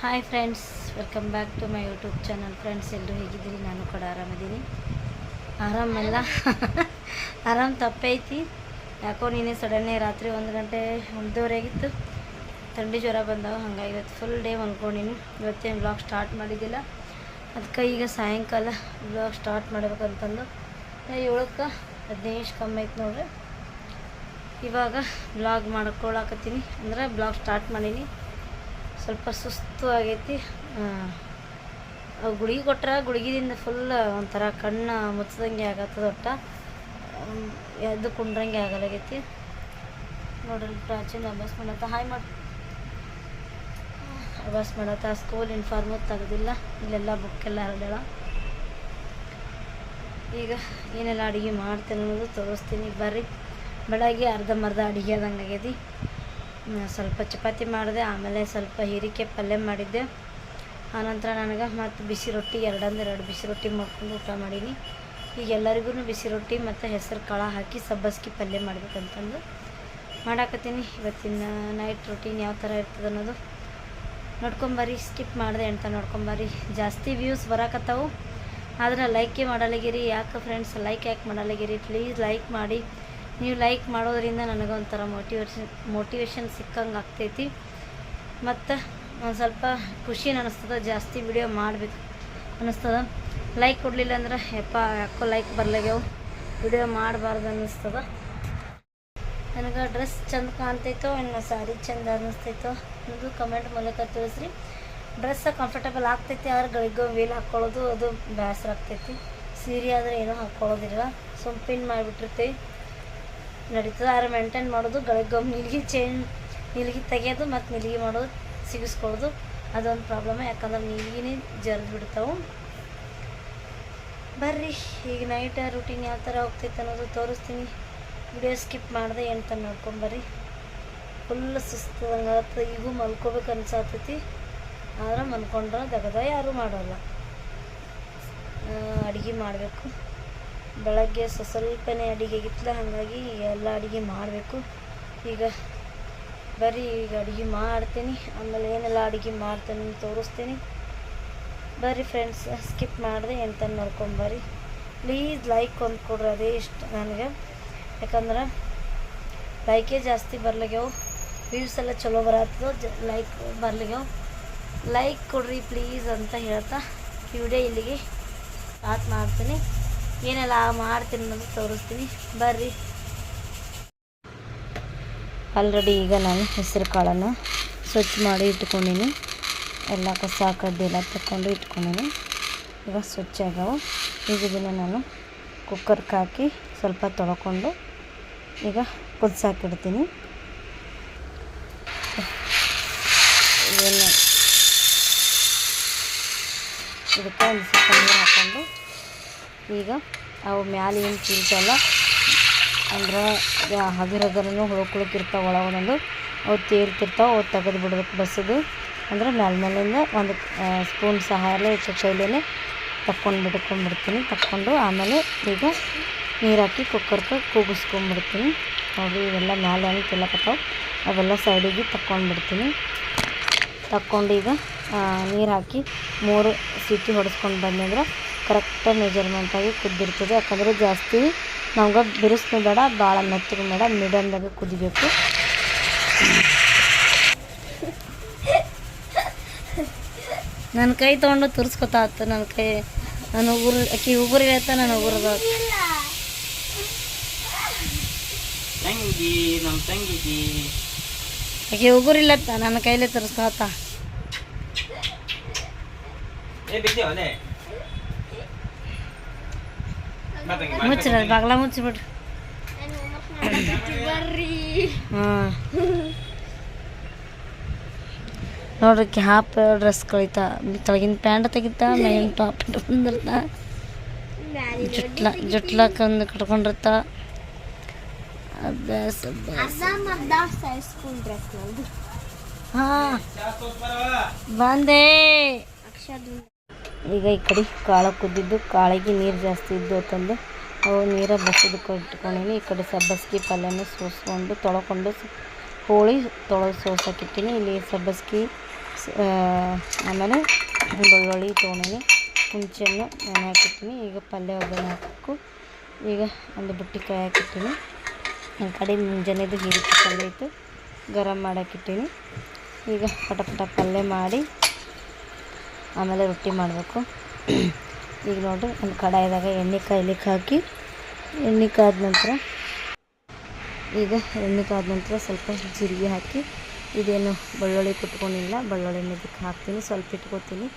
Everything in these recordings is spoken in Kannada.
Hi friends welcome back to my YouTube channel friends ಎಲ್ಲರೂ ಹೇಗಿದ್ದೀರಿ? ನಾನು ಕೂಡ ಆರಾಮಿದ್ದೀನಿ. ಆರಾಮಲ್ಲ ಆರಾಮ್ ತಪ್ಪೈತಿ. ಯಾಕೋ ನೀನೆ ಸಡನ್ನೇ ರಾತ್ರಿ ಒಂದು ಗಂಟೆ ಒಂದೂವರೆಗಿತ್ತು ಥಂಡಿ ಜ್ವರ ಬಂದಾಗ ಹಂಗಾಗಿ ಫುಲ್ ಡೇ ಹೊಂದ್ಕೊಂಡಿನಿ. ಇವತ್ತೇನು ಬ್ಲಾಗ್ ಸ್ಟಾರ್ಟ್ ಮಾಡಿದ್ದಿಲ್ಲ. ಅದಕ್ಕೆ ಈಗ ಸಾಯಂಕಾಲ ಬ್ಲಾಗ್ ಸ್ಟಾರ್ಟ್ ಮಾಡ್ಬೇಕಂತಂದು. ಏಳಕ್ಕೆ? ಹದಿನೈದು ಕಮ್ಮಿ ಐತೆ ನೋಡ್ರಿ. ಇವಾಗ ಬ್ಲಾಗ್ ಮಾಡ್ಕೊಳಕತ್ತೀನಿ. ಅಂದ್ರೆ ಬ್ಲಾಗ್ ಸ್ಟಾರ್ಟ್ ಮಾಡೀನಿ. ಸ್ವಲ್ಪ ಸುಸ್ತು ಆಗೈತಿ. ಗುಳಿಗೆ ಕೊಟ್ರೆ ಗುಳಿಗಿದಿಂದ ಫುಲ್ ಒಂಥರ ಕಣ್ಣು ಮುಚ್ಚದಂಗೆ ಆಗತ್ತದ ಒಟ್ಟ ಎದ್ದು ಕುಂಡ್ರಂಗೆ ಆಗಲಾಗೈತಿ. ನೋಡ್ರಿ ಪ್ರಾಚೀನ ಅಭ್ಯಾಸ ಮಾಡತ್ತ. ಹಾಯ್ ಮಾಡಿ ಅಭ್ಯಾಸ ಮಾಡತ್ತ. ಸ್ಕೂಲ್ ಇನ್ಫಾರ್ಮು ತೆಗೆದಿಲ್ಲ. ಇಲ್ಲೆಲ್ಲ ಬುಕ್ಕೆಲ್ಲ ಹರಡ್ಯಾಳ ಈಗ ಏನೆಲ್ಲ ಅಡುಗೆ ಮಾಡ್ತೇನೆ ಅನ್ನೋದು ತೋರಿಸ್ತೀನಿ. ಬರ್ರಿ. ಬೆಳಗ್ಗೆ ಅರ್ಧಂಬರ್ಧ ಅಡುಗೆ ಆದಂಗೆ ಆಗೈತಿ ಸ್ವಲ್ಪ ಚಪಾತಿ ಮಾಡಿದೆ, ಆಮೇಲೆ ಸ್ವಲ್ಪ ಹೀರಿಕೆ ಪಲ್ಯ ಮಾಡಿದ್ದೆ. ಆನಂತರ ನನಗೆ ಮತ್ತು ಬಿಸಿ ರೊಟ್ಟಿ ಎರಡಂದ್ರೆ ಎರಡು ಬಿಸಿ ರೊಟ್ಟಿ ಮಾಡ್ಕೊಂಡು ಊಟ ಮಾಡೀನಿ. ಈಗ ಎಲ್ಲರಿಗೂ ಬಿಸಿ ರೊಟ್ಟಿ ಮತ್ತು ಹೆಸರು ಕಾಳು ಹಾಕಿ ಸಬ್ಬಸ್ಗಿ ಪಲ್ಯ ಮಾಡ್ಬೇಕಂತಂದು ಮಾಡಾಕತ್ತೀನಿ. ಇವತ್ತಿನ ನೈಟ್ ರೊಟೀನ್ ಯಾವ ಥರ ಇರ್ತದೆ ಅನ್ನೋದು ನೋಡ್ಕೊಂಬರ್ರಿ ಸ್ಕಿಪ್ ಮಾಡಿದೆ ಅಂತ ನೋಡ್ಕೊಂಬರ್ರಿ ಜಾಸ್ತಿ ವ್ಯೂಸ್ ಬರಾಕತ್ತಾವು, ಆದ್ರೆ ಲೈಕೇ ಮಾಡಲಾಗಿರಿ. ಯಾಕೆ ಫ್ರೆಂಡ್ಸ್ ಲೈಕ್ ಯಾಕೆ ಮಾಡಲಾಗಿರಿ? ಪ್ಲೀಸ್ ಲೈಕ್ ಮಾಡಿ. ನೀವು ಲೈಕ್ ಮಾಡೋದ್ರಿಂದ ನನಗೊಂಥರ ಮೋಟಿವೇಶನ್ ಮೋಟಿವೇಶನ್ ಸಿಕ್ಕಂಗೆ ಆಗ್ತೈತಿ. ಮತ್ತು ಒಂದು ಸ್ವಲ್ಪ ಖುಷಿ ಅನ್ನಿಸ್ತದ ಜಾಸ್ತಿ ವಿಡಿಯೋ ಮಾಡಬೇಕು ಅನ್ನಿಸ್ತದ ಲೈಕ್ ಕೊಡಲಿಲ್ಲ ಅಂದ್ರೆ ಯಪ್ಪ, ಯಾಕೋ ಲೈಕ್ ಬರ್ಲಾಗ್ಯವು. ವಿಡಿಯೋ ಮಾಡಬಾರ್ದು ಅನ್ನಿಸ್ತದ ನನಗೆ ಡ್ರೆಸ್ ಚಂದ ಕಾಣ್ತೈತೋ, ಇನ್ನು ಸಾರಿ ಚಂದ ಅನ್ನಿಸ್ತೈತೋ ಅನ್ನೋದು ಕಮೆಂಟ್ ಮೂಲಕ ತಿಳಿಸ್ರಿ. ಡ್ರೆಸ್ ಕಂಫರ್ಟಬಲ್ ಆಗ್ತೈತಿ, ಆದ್ರೆ ಗಳಿಗೋ ವೇಲ್ ಹಾಕ್ಕೊಳ್ಳೋದು ಅದು ಬೇಸರ ಆಗ್ತೈತಿ. ಸೀರೆ ಆದರೆ ಏನೂ ಹಾಕ್ಕೊಳ್ಳೋದಿಲ್ಲ ಸುಮ್ ಪಿನ್ ಮಾಡಿಬಿಟ್ಟಿರ್ತೀವಿ. ನಡೀತದೆ. ಆದ್ರೆ ಮೇಂಟೈನ್ ಮಾಡೋದು ಗಳಿಗೊಮ್ಮೆ ನಿಲ್ಗಿ ಚೇಂಜ್ ನಿಲ್ಗಿ ತೆಗೆಯೋದು ಮತ್ತು ನಿಲ್ಗಿ ಮಾಡೋದು ಸಿಗಿಸ್ಕೊಳ್ಳೋದು ಅದೊಂದು ಪ್ರಾಬ್ಲಮ್ ಯಾಕಂದ್ರೆ ನಿಲ್ಗಿನೇ ಜರ್ದು ಬಿಡ್ತಾವೆ. ಬರ್ರಿ, ಈಗ ನೈಟ್ ರೂಟೀನ್ ಯಾವ ಥರ ಹೋಗ್ತೈತೆ ಅನ್ನೋದು ತೋರಿಸ್ತೀನಿ. ವಿಡಿಯೋ ಸ್ಕಿಪ್ ಮಾಡಿದೆ ಎಂತ ನೋಡ್ಕೊಂಬರ್ರಿ ಫುಲ್ ಸುಸ್ತದಂಗೆ ಆಗುತ್ತೆ ಈಗೂ ಮಲ್ಕೋಬೇಕು ಅನ್ಸಾತೈತಿ. ಆದ್ರೆ ಮಲ್ಕೊಂಡ್ರೆ ದಗದ ಯಾರೂ ಮಾಡೋಲ್ಲ. ಅಡುಗೆ ಮಾಡಬೇಕು. ಬೆಳಗ್ಗೆ ಸ್ವ ಸ್ವಲ್ಪನೇ ಅಡುಗೆ ಆಗಿತ್ತಲ್ಲ ಹಾಗಾಗಿ ಎಲ್ಲ ಅಡುಗೆ ಮಾಡಬೇಕು. ಈಗ ಬರೀ ಈಗ ಅಡುಗೆ ಮಾಡ್ತೀನಿ, ಆಮೇಲೆ ಏನೆಲ್ಲ ಅಡುಗೆ ಮಾಡ್ತೀನಿ ತೋರಿಸ್ತೀನಿ. ಬರ್ರಿ ಫ್ರೆಂಡ್ಸ್ ಸ್ಕಿಪ್ ಮಾಡಿದೆ ಎಂತ ನೋಡ್ಕೊಂಬರ್ರಿ ಪ್ಲೀಸ್ ಲೈಕ್ ಒಂದು ಕೊಡ್ರಿ, ಅದೇ ಇಷ್ಟ ನನಗೆ. ಯಾಕಂದ್ರೆ ಲೈಕೇ ಜಾಸ್ತಿ ಬರ್ಲಿಗ್ಯವು ವ್ಯೂಸ್ ಎಲ್ಲ ಚಲೋ ಬರತ್ತದ, ಜ ಲೈಕ್ ಬರ್ಲಿಗ್ಯವು ಲೈಕ್ ಕೊಡ್ರಿ ಪ್ಲೀಸ್ ಅಂತ ಹೇಳ್ತಾ ವಿಡಿಯೋ ಇಲ್ಲಿಗೆ ಸ್ಟಾರ್ಟ್ ಮಾಡ್ತೀನಿ. ಏನೆಲ್ಲ ಮಾಡ್ತೀನಿ ಅನ್ನೋದು ತೋರಿಸ್ತೀನಿ. ಬರ್ರಿ. ಆಲ್ರೆಡಿ ಈಗ ನಾನು ಹೆಸರು ಕಾಳನ್ನು ಸ್ವಚ್ಛ ಮಾಡಿ ಇಟ್ಕೊಂಡಿನಿ. ಎಲ್ಲ ಕಸ, ಕಡ್ಡಿ ತಗೊಂಡು ಇಟ್ಕೊಂಡಿನಿ. ಈಗ ಸ್ವಚ್ಛ ಆಗ್ಯಾವ ಈಗ ಇದನ್ನು ನಾನು ಕುಕ್ಕರ್ಗೆ ಹಾಕಿ ಸ್ವಲ್ಪ ತೊಳ್ಕೊಂಡು ಈಗ ಕುದಿಸಾಕಿಡ್ತೀನಿ ಇದಕ್ಕೆ ಒಂದು ಸ್ವಲ್ಪ ನೀರು ಹಾಕ್ಕೊಂಡು ಈಗ ಅವು ಮ್ಯಾಲೆ ಏನು ಚೀಲ್ತಲ್ಲ ಅಂದ್ರೆ ಹಗರ ಹಗರನು ಒಳ ಒಂದೊಂದು ಅವು ತೇಲ್ತಿರ್ತಾವೆ ಅವು ತೆಗೆದು ಬಿಡ್ಬೇಕು ಬಸ್ಸದು ಅಂದ್ರೆ ಮ್ಯಾಲೆ ಮೇಲಿಂದ ಒಂದು ಸ್ಪೂನ್ ಸಹಾಯಲ್ಲೇ ಕೈಲೇ ತಕ್ಕೊಂಡು ಬಿಡ್ಕೊಂಡ್ಬಿಡ್ತೀನಿ ತಕ್ಕೊಂಡು ಆಮೇಲೆ ಈಗ ನೀರು ಹಾಕಿ ಕುಕ್ಕರ್ಗೆ ಕೂಗಿಸ್ಕೊಂಡ್ಬಿಡ್ತೀನಿ. ನೋಡಿ ಇವೆಲ್ಲ ಮ್ಯಾಲೆ ಹಂಗೆ ತಿಲ್ಲಕತ್ತಾವೆ ಅವೆಲ್ಲ ಸೈಡಿಗೆ ತಕ್ಕೊಂಡ್ಬಿಡ್ತೀನಿ. ತಕ್ಕೊಂಡು ಈಗ ನೀರು ಹಾಕಿ ಮೂರು ಸಿಟಿ ಹೊಡೆಸ್ಕೊಂಡು ಬಂದಂದ್ರೆ ಕರೆಕ್ಟ್ ಮೆಜರ್ಮೆಂಟಾಗಿ ಕುದ್ದಿರ್ತದೆ. ಯಾಕಂದರೆ ಜಾಸ್ತಿ ನಮ್ಗೆ ಬಿರುಸ್ನೂ ಬೇಡ ಭಾಳ ಮೆತ್ತಗೆ ಬೇಡ ಮೀಡಿಯಮ್ದಾಗ ಕುದಿಬೇಕು. ನನ್ನ ಕೈ ತೊಗೊಂಡು ತುರ್ಸ್ಕೊತಾ ಆತು ನನ್ನ ಕೈ ನನ್ನ ಉಗುರು ಅಕ್ಕಿ ಉಗುರು ಹೇಳ್ತಾ ನನ್ನ ಉಗುರದ. ತಂಗಿ ನಮ್ಮ ತಂಗಿಗೆ. ಆಕೆ ಉಗುರಿಲ್ಲತ್ತ ನನ್ನ ಕೈಲೇ ತರಿಸ್ಕೊತ ಏ ಬಿದ್ದೇವಲೆ ಮುಚ್ಚಿರ ಬಾಗ್ಲ ಮುಚ್ಚಿಬಿಡ್ರಿ ಹಾಂ. ನೋಡ್ರಿ ಕ್ಯಾಪ್ ಡ್ರೆಸ್ ಕಳಿತಾ. ತೆಳಗಿನ ಪ್ಯಾಂಟ್ ತೆಗಿತಾ, ಮೇಲಿನ ಟಾಪ್ ಬಂದಿರ್ತಾ. ಜುಟ್ಲ ಜುಟ್ಲಕ್ಕಂದು ಕಟ್ಕೊಂಡಿರ್ತಾ. ಕಟ್ಕೊಂಡಿರ್ತ ಅಭ್ಯಾಸ. ಹಾಂ. ಬಂದೆ. ಈಗ ಈ ಕಡೆ ಕಾಳು ಕುದ್ದಿದ್ದು, ಕಾಳಿಗೆ ನೀರು ಜಾಸ್ತಿ ಇದ್ದು ಅಂತಂದು ಅವು ನೀರ ಬಸಿದಕ್ಕೆ ಇಟ್ಕೊಂಡೀನಿ. ಈ ಕಡೆ ಸಬ್ಬಸ್ಗಿ ಪಲ್ಯನ ಸೋಸ್ಕೊಂಡು, ತೊಳ್ಕೊಂಡು ಹೋಳಿ ತೊಳೆದು ಸೋಸಕ್ಕಿಟ್ಟೀನಿ ಇಲ್ಲಿ ಸಬ್ಬಸ್ಗಿ ಆಮೇಲೆ ಬೆಳ್ಳುಳ್ಳಿ ತೊಗೊಂಡೀನಿ ಹುಂಚೆಹಣ್ಣು ನೆನೆ ಹಾಕಿರ್ತೀನಿ ಈಗ ಪಲ್ಯ ಒಗ್ಗರಣೆ ಹಾಕಬೇಕು. ಈಗ ಒಂದು ಬುಟ್ಟಿ ಕಾಯಿ ಹಾಕಿರ್ತೀನಿ ನನ್ನ ಕಡೆ ಮುಂಜಾನೆದು ಹೀರಿಕಾಯಿ ಪಲ್ಯ ಇತ್ತು, ಗರಂ ಮಾಡಾಕಿಟ್ಟಿನಿ. ಈಗ ಪಟ ಪಟ ಪಲ್ಯ ಮಾಡಿ ಆಮೇಲೆ ರೊಟ್ಟಿ ಮಾಡಬೇಕು. ಈಗ ನೋಡಿರಿ, ಒಂದು ಕಡಾಯಿದಾಗ ಎಣ್ಣೆ ಕಾಯ್ಲಿಕ್ಕೆ ಹಾಕಿ, ಎಣ್ಣೆ ಕಾದ ನಂತರ, ಈಗ ಎಣ್ಣೆ ಕಾದ ನಂತರ ಸ್ವಲ್ಪ ಜೀರಿಗೆ ಹಾಕಿ, ಇದೇನು ಬೆಳ್ಳುಳ್ಳಿ ಕುಟ್ಕೊಂಡಿಲ್ಲ, ಬೆಳ್ಳುಳ್ಳಿ ಇದಕ್ಕೆ ಹಾಕ್ತೀನಿ, ಸ್ವಲ್ಪ ಇಟ್ಕೊತೀನಿ.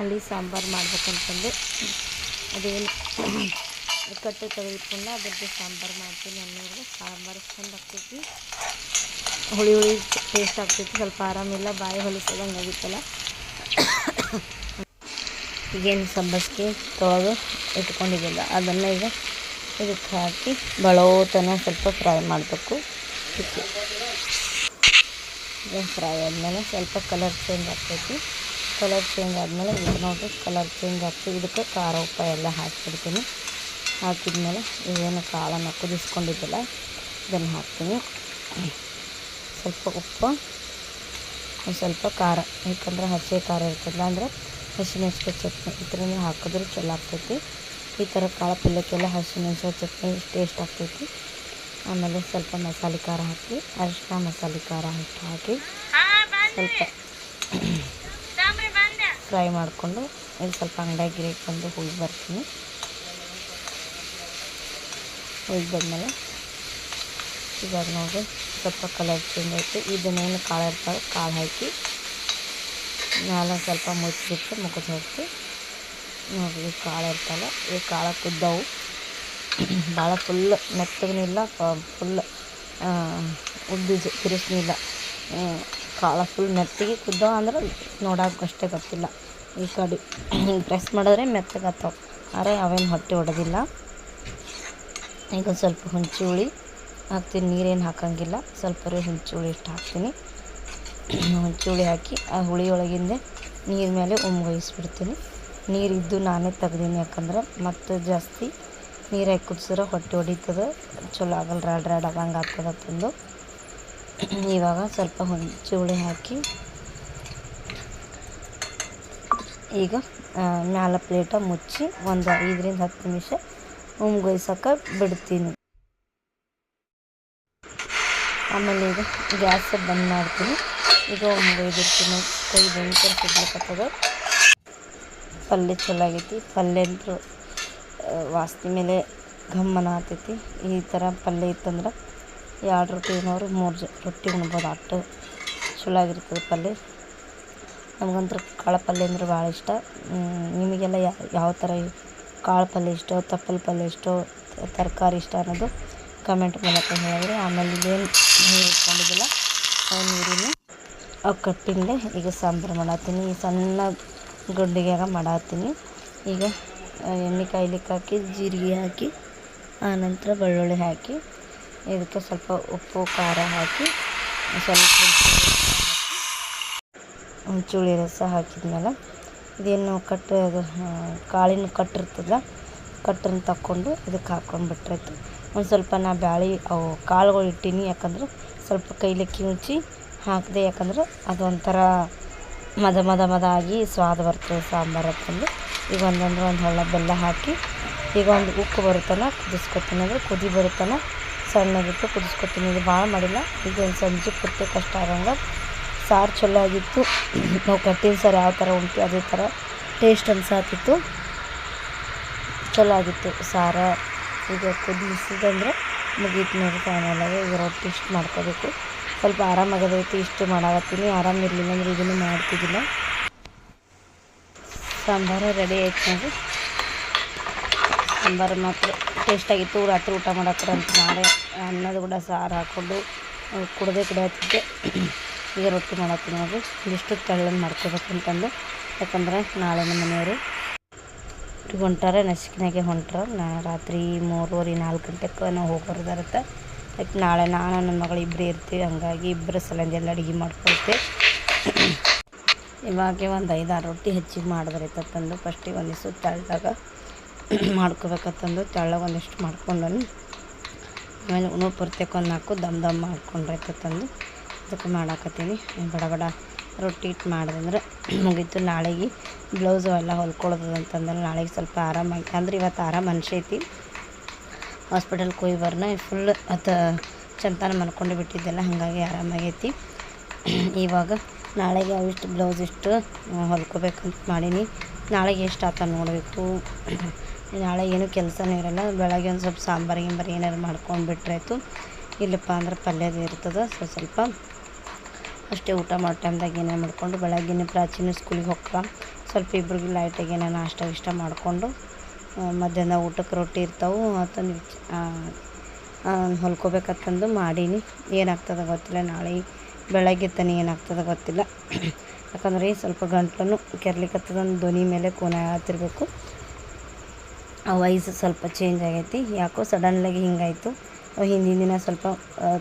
ಅಲ್ಲಿ ಸಾಂಬಾರು ಮಾಡ್ಬೇಕಂತಂದು. ಅದೇನು ಕಟ್ಟೆ ತೆಗೆದುಕೊಂಡು ಅದಕ್ಕೆ ಸಾಂಬಾರು ಮಾಡ್ತೀನಿ ಅನ್ನೋದು. ಸಾಂಬಾರು ಚಂದ ಆಗ್ತೈತಿ. ಹುಳಿ ಹುಳಿ ಟೇಸ್ಟ್ ಆಗ್ತೈತಿ. ಸ್ವಲ್ಪ ಆರಾಮಿಲ್ಲ, ಬಾಯಿ ಹೊಲಿಸೋದಂಗೆ ಆಗಿತ್ತಲ್ಲ. ಈಗೇನು ಸಬ್ಬಸಿಗೆ ತೊಳೆದು ಇಟ್ಕೊಂಡಿದ್ದಿಲ್ಲ. ಅದನ್ನು ಈಗ ಇದಕ್ಕೆ ಹಾಕಿ ಬಳೋತನ ಸ್ವಲ್ಪ ಫ್ರೈ ಮಾಡಬೇಕು. ಫ್ರೈ ಆದಮೇಲೆ ಸ್ವಲ್ಪ ಕಲರ್ ಚೇಂಜ್ ಆಗ್ತೈತಿ. ಕಲರ್ ಚೇಂಜ್ ಆದಮೇಲೆ ಇದು ನೋಡಿ ಕಲರ್ ಚೇಂಜ್ ಆಗ್ತದೆ ಇದಕ್ಕೆ ಖಾರ ಉಪ್ಪ ಎಲ್ಲ ಹಾಕಿಬಿಡ್ತೀನಿ. ಹಾಕಿದ್ಮೇಲೆ ಇವೇನು ಕಾಳನ್ನು ಕುದಿಸ್ಕೊಂಡಿದ್ದಿಲ್ಲ, ಇದನ್ನು ಹಾಕ್ತೀನಿ. ಸ್ವಲ್ಪ ಉಪ್ಪು, ಸ್ವಲ್ಪ ಖಾರ. ಯಾಕಂದ್ರೆ ಹಸಿ ಖಾರ ಇರ್ತದಲ್ಲ ಅಂದ್ರೆ ಹಸಿಮೆಣ್ಸಿಕಾಯಿ ಚಟ್ನಿ ಈ ಹಾಕಿದ್ರೆ ಚಲೋ ಆಗ್ತೈತಿ ಈ ಥರ ಕಾಳು ಪಲ್ಯಕ್ಕೆಲ್ಲ ಹಸಿಮೆಣ್ಸಿಕಾಯಿ ಚಟ್ನಿ ಟೇಸ್ಟ್ ಆಗ್ತೈತಿ. ಆಮೇಲೆ ಸ್ವಲ್ಪ ಮಸಾಲೆ ಖಾರ ಹಾಕಿ ಅರಿಶಿನ ಮಸಾಲೆ ಖಾರ ಹಾಕಿ ಸ್ವಲ್ಪ ಫ್ರೈ ಮಾಡಿಕೊಂಡು ಇಲ್ಲಿ ಸ್ವಲ್ಪ ಅಂಗಡಿಯಾಗಿ ಗಿರಿಗೆ ಬಂದು ಹೋಗಿ ಬರ್ತೀನಿ. ಹೋಗಿ ಬಂದಮೇಲೆ ಇವಾಗ ನೋಡಿರಿ ಸ್ವಲ್ಪ ಕಲರ್ ಚೇಂಜ್ ಆಯಿತು. ಇದನ್ನೇನು ಕಾಳು ಇರ್ತಾವೆ? ಕಾಳು ಹಾಕಿ ಮ್ಯಾಲೆ ಸ್ವಲ್ಪ ಮುಚ್ಚಿಬಿಟ್ಟು ಮುಖದ ಹೋಗ್ತಿ ನೋಡಿರಿ ಕಾಳು ಇರ್ತಲ್ಲ, ಈ ಕಾಳು ಕುದ್ದವು. ಭಾಳ ಫುಲ್ ಮೆತ್ತಗೂ ಇಲ್ಲ ಫುಲ್ ಉದ್ದು ತಿರುಸ್ನೂ ಇಲ್ಲ ಕಾಳು ಫುಲ್ ಮೆತ್ತಗೆ ಕುದ್ದವು ಅಂದ್ರೆ ನೋಡೋಕೆ ಅಷ್ಟೇ ಗೊತ್ತಿಲ್ಲ. ಈ ಕಡೆ ಪ್ರೆಸ್ ಮಾಡಿದ್ರೆ ಮೆತ್ತಗತ್ತವು ಆದರೆ ಅವೇನು ಹೊಟ್ಟೆ ಹೊಡೆದಿಲ್ಲ ಈಗ ಸ್ವಲ್ಪ ಹುಣ್ಚಿ ಹುಳಿ ಹಾಕ್ತೀನಿ, ನೀರೇನು ಹಾಕಂಗಿಲ್ಲ. ಸ್ವಲ್ಪ ಹುಂಚಿ ಹುಳಿ ಇಷ್ಟು ಹಾಕ್ತೀನಿ. ಹುಳಿ ಹಾಕಿ ಆ ಹುಳಿ ಒಳಗಿಂದ ನೀರ ಮೇಲೆ ಉಮ್ಗೊಯಿಸ್ಬಿಡ್ತೀನಿ ನೀರಿದ್ದು ನಾನೇ ತೆಗ್ದೀನಿ ಯಾಕಂದ್ರೆ ಮತ್ತು ಜಾಸ್ತಿ ನೀರು ಹಾಕಿ ಕುದಿಸಿದ್ರೆ ಹೊಟ್ಟೆ ಹೊಡಿತದೆ, ಚಲೋ ಆಗಲ್ಲ, ರಾಡ್ ರಾಡ್ ಆಗಂಗೆ ಆಗ್ತದೆ ತಂದು ಇವಾಗ ಸ್ವಲ್ಪ ಹುಣ್ಚಿ ಹುಳಿ ಹಾಕಿ ಈಗ ಮ್ಯಾಲ ಪ್ಲೇಟ ಮುಚ್ಚಿ ಒಂದು ಐದರಿಂದ ಹತ್ತು ನಿಮಿಷ ಉಮ್ಗೊಯ್ಸಕ್ಕೆ ಬಿಡ್ತೀನಿ. ಆಮೇಲೆ ಈಗ ಗ್ಯಾಸ್ ಬಂದ್ ಮಾಡ್ತೀನಿ. ಈಗ ಒಯ್ದಿರ್ತೀನಿ ಕೈ ಭಯಂಕರ ಸಿಗ್ಲಿಕ್ಕತ್ತದ ಪಲ್ಯ ಚಲೋ ಆಗೈತಿ ಪಲ್ಯ ಅಂತೂ ವಾಸ್ತಿ ಮೇಲೆ ಗಮ್ಮನ ಆತೈತಿ ಈ ಥರ ಪಲ್ಯ ಇತ್ತಂದ್ರೆ ಎರಡು ರೊಟ್ಟಿ ಏನೋರು ಮೂರು ಜ, ರೊಟ್ಟಿ ಉಣ್ಬೋದು. ಅಷ್ಟು ಚಲೋ ಆಗಿರ್ತದೆ ಪಲ್ಯ ನಮಗಂತೂ ಕಾಳು ಪಲ್ಯ ಅಂದ್ರೆ ಭಾಳ ಇಷ್ಟ. ನಿಮಗೆಲ್ಲ ಯಾವ ಥರ ಕಾಳು ಪಲ್ಯ ಇಷ್ಟ, ತಪ್ಪಲು ಪಲ್ಯ ಇಷ್ಟ, ತರಕಾರಿ ಇಷ್ಟ ಅನ್ನೋದು ಕಮೆಂಟ್ ಮೂಲಕ ಹೇಳಿದ್ರೆ ಆಮೇಲೆ ಇದೇನು ಇಟ್ಕೊಂಡಿದ್ದಿಲ್ಲ ಆ ಕಟ್ಟಿಂದೆ ಈಗ ಸಾಂಬಾರು ಮಾಡತ್ತೀನಿ. ಈ ಸಣ್ಣ ಗುಂಡಿಗ್ಯಾಗ ಮಾಡತ್ತೀನಿ. ಈಗ ಎಣ್ಣೆ ಕಾಯ್ಲಿಕ್ಕೆ ಹಾಕಿ, ಜೀರಿಗೆ ಹಾಕಿ ಆನಂತರ ಬೆಳ್ಳುಳ್ಳಿ ಹಾಕಿ, ಇದಕ್ಕೆ ಸ್ವಲ್ಪ ಉಪ್ಪು, ಖಾರ ಹಾಕಿ, ಸ್ವಲ್ಪ ಹುಂಚುಳಿ ರಸ ಹಾಕಿದ್ಮೇಲೆ, ಇದೇನು ಕಟ್ಟು ಅದು ಕಾಳಿನ ಕಟ್ಟಿರ್ತದಲ್ಲ ಕಟ್ಟನ್ನು ತಕ್ಕೊಂಡು ಇದಕ್ಕೆ ಹಾಕ್ಕೊಂಡ್ಬಿಟ್ರಾಯ್ತು ಒಂದು ಸ್ವಲ್ಪ ನಾ ಬ್ಯಾಳಿ ಅವು ಕಾಳುಗಳು ಇಟ್ಟೀನಿ, ಯಾಕಂದ್ರೆ ಸ್ವಲ್ಪ ಕೈಲಿ ಕಿವುಚಿ ಹಾಕಿದೆ ಯಾಕಂದ್ರೆ ಅದೊಂಥರ ಮದ ಮದ ಮದ ಆಗಿ ಸ್ವಾದ ಬರ್ತದೆ ಸಾಂಬಾರು ಅಂತಂದು ಈಗ ಒಂದೊಂದು ಒಂದು ಹಳ್ಳ ಬೆಲ್ಲ ಹಾಕಿ ಈಗ ಒಂದು ಉಕ್ಕು ಬರುತ್ತನ ಕುದಿಸ್ಕೊತೀನಿ ಅಂದರೆ ಕುದಿ ಬರುತ್ತಾನೆ ಸಣ್ಣಗಿಟ್ಟು ಕುದಿಸ್ಕೊತೀನಿ. ಇದು ಭಾಳ ಮಾಡಿಲ್ಲ. ಈಗ ಒಂದು ಸಂಜೆ ಪುಟ್ಟ ಕಷ್ಟ ಆಗಂಗೆ ಸಾರು ಚಲೋ ಆಗಿತ್ತು. ನಾವು ಕಟ್ಟಿನ ಸಾರು ಯಾವ ಥರ ಉಂಟು, ಅದೇ ಥರ ಟೇಸ್ಟ್ ಅನ್ಸಾತಿತ್ತು ಚಲೋ ಆಗಿತ್ತು ಸಾರ. ಈಗ ಕುದಿಸಿದಂದ್ರೆ ಮುಗೀತು ನೋಡಿ ಫೈನಲಾಗಿ ಈಗ ರೊಟ್ಟಿ ಇಷ್ಟು ಮಾಡ್ಕೋಬೇಕು. ಸ್ವಲ್ಪ ಆರಾಮಾಗದೈತಿ ಇಷ್ಟು ಮಾಡಾಕತ್ತೀನಿ. ಆರಾಮಿರಲಿಲ್ಲ ಅಂದ್ರೆ ಇದನ್ನು ಮಾಡ್ತಿದ್ದಿಲ್ಲ. ಸಾಂಬಾರು ರೆಡಿ ಆಯ್ತು ನೋಡಿ. ಸಾಂಬಾರು ಮಾತ್ರ ಟೇಸ್ಟಾಗಿತ್ತು ರಾತ್ರಿ ಊಟ ಅಂತ ಮಾಡಿ ಅನ್ನದ ಕೂಡ ಸಾರು ಹಾಕ್ಕೊಂಡು ಕುಡ್ದೆ ಕುಡಿಯತ್ತಿದ್ದೆ ಈಗ ರೊಟ್ಟಿ ಮಾಡತ್ತೀನಿ ನೋಡಿ. ಇಷ್ಟು ತಳ್ಳನ್ನು ಮಾಡ್ಕೋಬೇಕಂತಂದು. ಯಾಕಂದ್ರೆ ನಾಳೆ ನಮ್ಮ ಮನೆಯವರು ಹೊಂಟಾರೆ ನಸಿಕಿನಾಗೆ ಹೊಂಟ್ರ ನಾ ರಾತ್ರಿ ಮೂರುವರೆ ನಾಲ್ಕು ಗಂಟೆಗೆ ನಾವು ಹೋಗೋರ್ದಾರತ್ತ. ಯಾಕೆ ನಾಳೆ ನಾನು ನನ್ನ ಮಗಳು ಇಬ್ಬರೇ ಇರ್ತೀವಿ, ಹಂಗಾಗಿ ಇಬ್ಬರ ಸಲಂದೆಲ್ಲ ಅಡುಗೆ ಮಾಡ್ಕೊಳ್ತೆ ಇವಾಗೆ ಒಂದು ಐದಾರು ರೊಟ್ಟಿ ಹೆಚ್ಚಿಗೆ ಮಾಡಿದ್ರೈತಂದು ಫಸ್ಟಿಗೆ ಒಂದಿಷ್ಟು ತೆಳ್ಳಗ ಮಾಡ್ಕೋಬೇಕಂತಂದು ತೆಳ್ಳಗೆ ಒಂದಿಷ್ಟು ಮಾಡ್ಕೊಂಡನು. ಆಮೇಲೆ ಪುರ್ತಕ್ಕೆ ಒಂದು ನಾಲ್ಕು ದಮ್ ದಮ್ ಮಾಡ್ಕೊಂಡ್ರೈತಂದು ಅದಕ್ಕೆ ಮಾಡಾಕತ್ತೀನಿ. ಬಡ ಬಡ, ರೊಟ್ಟಿ ಇಟ್ಟು ಮಾಡಿದಂದ್ರೆ ಮುಗೀತು. ನಾಳೆಗೆ ಬ್ಲೌಸು ಎಲ್ಲ ಹೊಲ್ಕೊಳ್ಳೋದು ಅಂತಂದ್ರೆ ನಾಳೆಗೆ ಸ್ವಲ್ಪ ಆರಾಮಾಗಿ, ಅಂದ್ರೆ ಇವತ್ತು ಆರಾಮ ಅನ್ಸೈತಿ. ಹಾಸ್ಪಿಟಲ್ಗೆ ಹೋಗಿ ಬರ್ನ ಫುಲ್ ಅದು ಚಂತಾನ ಮಲ್ಕೊಂಡು ಬಿಟ್ಟಿದ್ದೆಲ್ಲ ಹಾಗಾಗಿ ಆರಾಮಾಗೈತಿ. ಇವಾಗ ನಾಳೆಗೆ ಅವಿಷ್ಟು ಬ್ಲೌಸ್ ಇಷ್ಟು ಹೊಲ್ಕೋಬೇಕಂತ ಮಾಡೀನಿ. ನಾಳೆಗೆ ಎಷ್ಟು ಆತ ನೋಡಬೇಕು ನಾಳೆ ಏನು ಕೆಲಸನೂ ಇರಲ್ಲ. ಬೆಳಗ್ಗೆ ಒಂದು ಸ್ವಲ್ಪ ಸಾಂಬಾರು, ಗಿಂಬಾರು ಏನಾರು ಮಾಡ್ಕೊಂಡು ಬಿಟ್ಟರೆ ಆಯಿತು. ಇಲ್ಲಪ್ಪ ಅಂದ್ರೆ ಪಲ್ಯದ ಇರ್ತದೆ ಸೊ ಸ್ವಲ್ಪ. ಅಷ್ಟೇ ಊಟ ಮಾಡೋ ಟೈಮ್ದಾಗ ಏನೇ ಮಾಡ್ಕೊಂಡು ಬೆಳಗ್ಗೆನೇ ಪ್ರಾಚೀನ ಸ್ಕೂಲಿಗೆ ಹೋಗ್ತಾ ಸ್ವಲ್ಪ ಇಬ್ರಿಗೆ ಲೈಟಾಗಿ ಏನೇನು ನಾಷ್ಟ ಇಷ್ಟ ಮಾಡಿಕೊಂಡು ಮಧ್ಯಾಹ್ನ ಊಟಕ್ಕೆ ರೊಟ್ಟಿ ಇರ್ತಾವೆ ಅಂತಂದು ಹೊಲ್ಕೋಬೇಕಂತಂದು ಮಾಡೀನಿ. ಏನಾಗ್ತದೆ ಗೊತ್ತಿಲ್ಲ, ನಾಳೆ ಬೆಳಗ್ಗೆ ತನಿ ಏನಾಗ್ತದೆ ಗೊತ್ತಿಲ್ಲ. ಯಾಕಂದ್ರೆ ಸ್ವಲ್ಪ ಗಂಟ್ಲೂ ಕೆರ್ಲಿಕತ್ತದ ಧ್ವನಿ ಮೇಲೆ ಕೋನ ಹತ್ತಿರಬೇಕು. ವಾಯ್ಸ್ ಸ್ವಲ್ಪ ಚೇಂಜ್ ಆಗೈತಿ. ಯಾಕೋ ಸಡನ್ಲಾಗಿ ಹಿಂಗಾಯಿತು. ಹಿಂದಿನ ದಿನ ಸ್ವಲ್ಪ